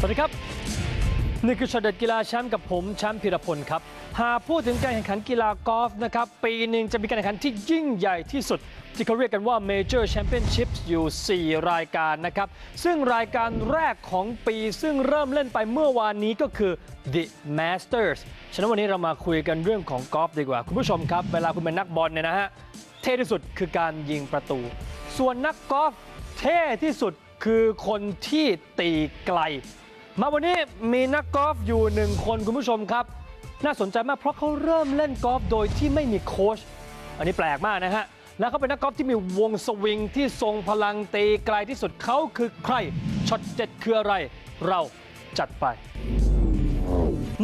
สวัสดีครับ นี่คือช็อตเด็ดกีฬาแชมป์กับผมแชมป์พิรพลครับ หากพูดถึงการแข่งขันกีฬากอล์ฟนะครับ ปีหนึ่งจะมีการแข่งขันที่ยิ่งใหญ่ที่สุด ที่เขาเรียกกันว่า Major Championships อยู่ 4 รายการนะครับ ซึ่งรายการแรกของปีซึ่งเริ่มเล่นไปเมื่อวานนี้ก็คือ The Masters ฉะนั้นวันนี้เรามาคุยกันเรื่องของกอล์ฟดีกว่า คุณผู้ชมครับ เวลาคุณเป็นนักบอลเนี่ยนะฮะเท่ที่สุดคือการยิงประตู ส่วนนักกอล์ฟเท่ที่สุดคือคนที่ตีไกล มาวันนี้มีนักกอล์ฟอยู่หนึ่งคนคุณผู้ชมครับ น่าสนใจมากเพราะเขาเริ่มเล่นกอล์ฟโดยที่ไม่มีโค้ชอันนี้แปลกมากนะฮะ แล้วเขาเป็นนักกอล์ฟที่มีวงสวิงที่ทรงพลังตีไกลที่สุดเขาคือใครช็อตเจ็ดคืออะไร เราจัดไป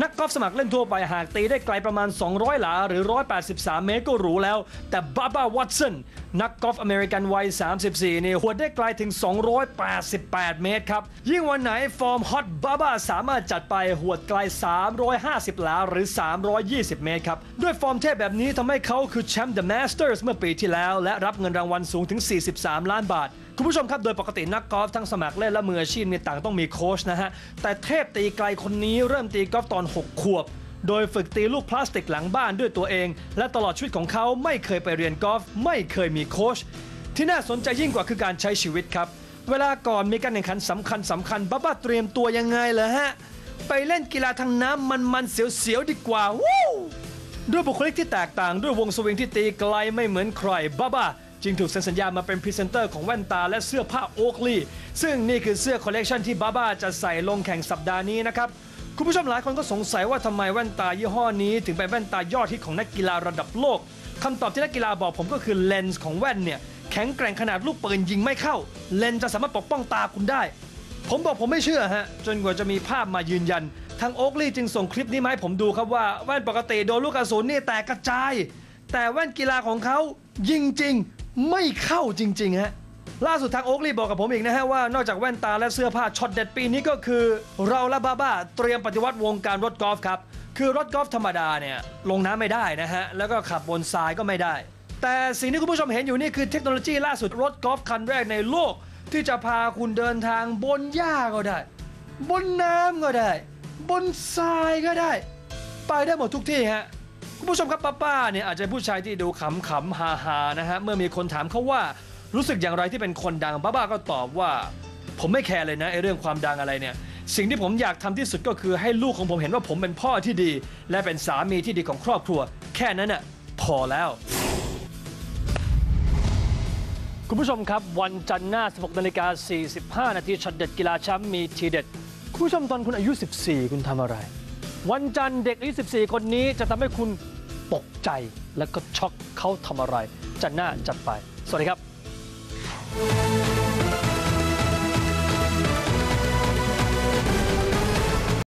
นักกอล์ฟสมัครเล่นทั่วไปหากตีได้ไกลประมาณ 200 หลาหรือ 183 เมตรก็หรูแล้ว แต่บับาวัตสัน นักกอล์ฟอเมริกันวัย 34 นี่หัวดได้ไกลถึง 288 เมตรครับ ยิ่งวันไหนฟอร์มฮอตบับบ้าสามารถจัดไปหัวดไกล 350 หลาหรือ 320 เมตรครับ ด้วยฟอร์มเทพแบบนี้ทำให้เขาคือแชมป์ The Masters เมื่อปีที่แล้ว และรับเงินรางวัลสูงถึง 43 ล้านบาทคุณผู้ชมครับ โดยปกตินักกอล์ฟทั้งสมัครเล่นและมืออาชีพเนี่ยต่างต้องมีโค้ชนะฮะ แต่เทพตีไกลคนนี้เริ่มตีกอล์ฟตอน 6 ขวบ โดยฝึกตีลูกพลาสติกหลังบ้านด้วยตัวเอง และตลอดชีวิตของเขาไม่เคยไปเรียนกอล์ฟไม่เคยมีโค้ชที่น่าสนใจยิ่งกว่าคือการใช้ชีวิตครับ เวลาก่อนมีการแข่งขันสำคัญสำคัญบ้าบ้าเตรียมตัวยังไงเหรอฮะ ไปเล่นกีฬาทางน้ำมันๆเสียวๆดีกว่าวู้ด้วยบุคลิกที่แตกต่างด้วยวงสวิงที่ตีไกลไม่เหมือนใครบ้าบ้าจึงถูกเซ็นสัญญามาเป็นพรีเซนเตอร์ของแว่นตาและเสื้อผ้าโอ๊กลีซึ่งนี่คือเสื้อคอลเลกชันที่บ้าบ้าจะใส่ลงแข่งสัปดาห์นี้นะครับ คุณผู้ชมหลายคนก็สงสัยว่าทำไมแว่นตายี่ห้อนี้ถึงเป็นแว่นตายอดฮิตของนักกีฬาระดับโลกคำตอบที่นักกีฬาบอกผมก็คือเลนส์ของแว่นเนี่ยแข็งแกร่งขนาดลูกปืนยิงไม่เข้า เลนส์จะสามารถปกป้องตาคุณได้ ผมบอกผมไม่เชื่อฮะจนกว่าจะมีภาพมายืนยัน ทางโอ๊กลี่จึงส่งคลิปนี้มาให้ผมดูครับว่าแว่นปกติโดนลูกกระสุนนี่แตกกระจาย แต่แว่นกีฬาของเขายิงจริงไม่เข้าจริงๆฮะ ล่าสุดทางโอ๊กลีบอกกับผมอีกนะฮะว่านอกจากแว่นตาและเสื้อผ้าช็อตเด็ดปีนี้ก็คือ เราและบ้าบ้าเตรียมปฏิวัติวงการรถกอล์ฟครับ คือรถกอล์ฟธรรมดาเนี่ยลงน้ำไม่ได้นะฮะ แล้วก็ขับบนทรายก็ไม่ได้ แต่สิ่งที่คุณผู้ชมเห็นอยู่นี่คือเทคโนโลยีล่าสุดรถกอล์ฟคันแรกในโลก ที่จะพาคุณเดินทางบนหญ้าก็ได้ บนน้ำก็ได้ บนทรายก็ได้ ไปได้หมดทุกที่ฮะคุณผู้ชมครับป้าป้าเนี่ยอาจจะผู้ชายที่ดูขำขำฮาฮาๆนะฮะเมื่อมีคนถามเขาว่า รู้สึกอย่างไรที่เป็นคนดังป้าป้าก็ตอบว่า ผมไม่แคร์เลยนะไอ้เรื่องความดังอะไรเนี่ยสิ่งที่ผมอยากทำที่สุดก็คือให้ลูกของผมเห็นว่าผมเป็นพ่อที่ดี และเป็นสามีที่ดีของครอบครัว แค่นั้นน่ะพอแล้ว คุณผู้ชมครับวันจันทร์หน้า 16นาฬิกา45 นาทีช็อตเด็ดกีฬาแชมป์มีทีเด็ด คุณผู้ชมตอนคุณอายุ 14 คุณทำอะไร วันจันทร์เด็กอายุ 14 คนนี้จะทำให้คุณตกใจและก็ช็อกเขาทำอะไร จันทร์หน้าจัดไป สวัสดีครับ Música